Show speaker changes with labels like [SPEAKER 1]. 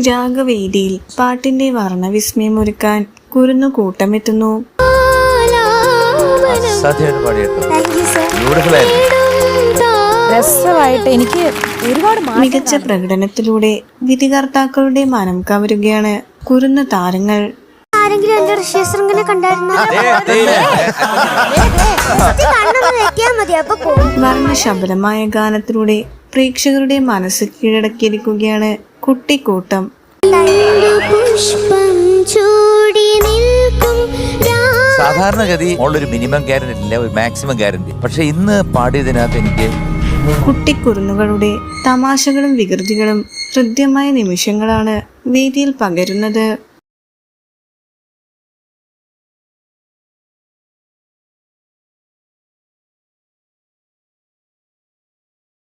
[SPEAKER 1] രാഗവേദിയിൽ പാട്ടിന്റെ വർണവിസ്മയമൊരുക്കാൻ കുരുന്നു കൂട്ടമെത്തുന്നു.
[SPEAKER 2] എനിക്ക് ഒരുപാട്
[SPEAKER 1] മികച്ച പ്രകടനത്തിലൂടെ വിധികർത്താക്കളുടെ മനം കവരുകയാണ് കുരുന്ന താരങ്ങൾ.
[SPEAKER 3] ആരെങ്കിലും എന്റെ കണ്ടായിരുന്നു?
[SPEAKER 1] വർണശബലമായ ഗാനത്തിലൂടെ പ്രേക്ഷകരുടെ മനസ്സ് കീഴടക്കിയിരിക്കുകയാണ് കുട്ടിക്കൂട്ടം.
[SPEAKER 3] പുഷ്പം ചൂടി നിൽക്കും
[SPEAKER 4] സാധാരണഗതി ഉള്ളൊരു മിനിമം ഗ്യാരണ്ടി ഇല്ല ഒരു മാക്സിമം ഗ്യാരണ്ടി. പക്ഷെ ഇന്ന് പാടിയതിനകത്ത് എനിക്ക്
[SPEAKER 1] കുട്ടിക്കുറുന്നുകളുടെ തമാശകളും വികൃതികളും ഹൃദ്യമായ നിമിഷങ്ങളാണ് വേദിയിൽ പകരുന്നത്.